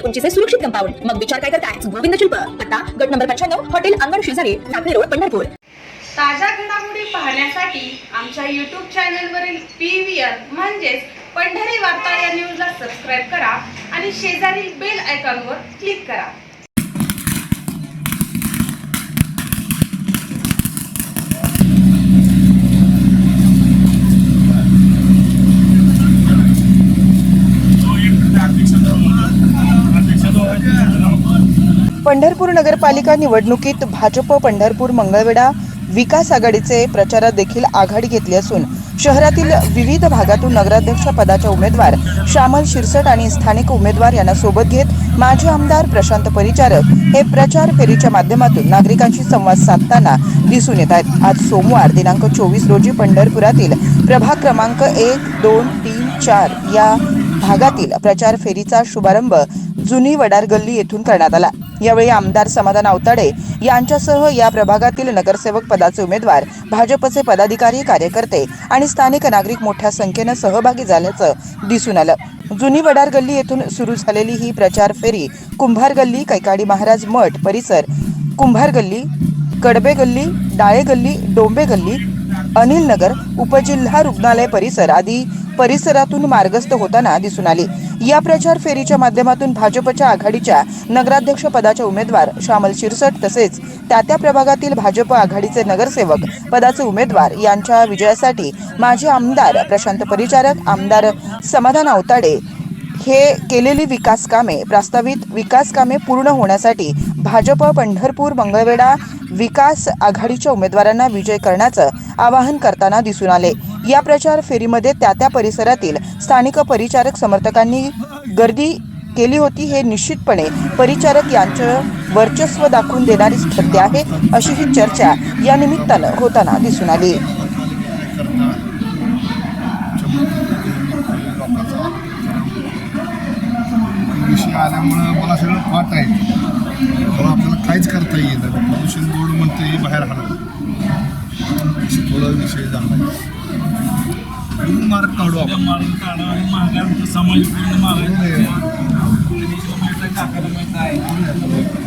फुटी उंचीचे सुरक्षित कंपाऊंड मग विचार काय करताय? गोविंद शिल्प. पत्ता गट नंबर पंच्याण्णव हॉटेल अंगण शेजारी टाकळी रोड पंढरपूर. ताज्या घडामोडी पाहण्यासाठी आमच्या यूट्यूब चॅनलवरील पी व्ही आर म्हणजेच पंढरी वार्ता या न्यूजला सबस्क्राईब करा आणि शेजारील बेल आयकॉनवर क्लिक करा. पंढरपूर नगरपालिका निवडणुकीत भाजप पंढरपूर मंगळवेढा विकास आघाडीचे प्रचारात देखील आघाडी घेतली असून शहरातील विविध भागातून नगराध्यक्ष पदाच्या उमेदवार श्यामल शिरसट आणि स्थानिक उमेदवार यांना सोबत घेत माजी आमदार प्रशांत परिचारक हे प्रचार फेरीच्या माध्यमातून नागरिकांशी संवाद साधताना दिसून येत आहेत. आज सोमवार दिनांक चोवीस रोजी पंढरपुरातील प्रभाग क्रमांक एक दोन तीन चार या भागातील प्रचार फेरीचा शुभारंभ जुनी वडार गल्ली येथून करण्यात आला. यावेळी आमदार समाधान आवताडे यांच्यासह या प्रभागातील नगरसेवक पदाचे उमेदवार भाजपचे पदाधिकारी कार्यकर्ते आणि स्थानिक नागरिक मोठ्या संख्येनं सहभागी झाल्याचं दिसून आलं. जुनी वडार गल्ली येथून सुरू झालेली ही प्रचार फेरी कुंभार गल्ली कैकाडी महाराज मठ परिसर कुंभार गल्ली कडबे गल्ली डाळे गल्ली डोंबे गल्ली अनिल नगर उपजिल्हा रुग्णालय परिसर आदी परिसरातून मार्गस्थ होताना दिसून आली. या प्रचार फेरीच्या माध्यमातून भाजपच्या आघाडीच्या नगराध्यक्ष पदाच्या उमेदवार श्यामल शिरसट तसेच त्या त्या प्रभागातील भाजप आघाडीचे नगरसेवक पदाचे उमेदवार यांच्या विजयासाठी माजी आमदार प्रशांत परिचारक आमदार समाधान अवताडे हे केलेली विकास कामे प्रस्तावित विकास कामे पूर्ण होण्यासाठी भाजप पंढरपूर मंगळवेढा विकास आघाडीच्या उमेदवारांना विजय करण्याचं आवाहन करताना दिसून आले. या प्रचार फेरीमध्ये त्या त्या परिसरातील स्थानिक परिचारक समर्थकांनी गर्दी केली होती हे निश्चितपणे परिचारक यांचं वर्चस्व दाखवून देणारीच ठरते आहे अशी ही चर्चा या निमित्तानं होताना दिसून आली. विषय आल्यामुळं मला सगळं वाट आहे मला आपल्याला काहीच करता येईल प्रदूषण बोर्ड म्हणते बाहेर हलव थोडा विषय झाला मार्क काढू आपण. मारून काढा आणि महागाई समाज पूर्ण मागायचं काकाला माहीत आहे.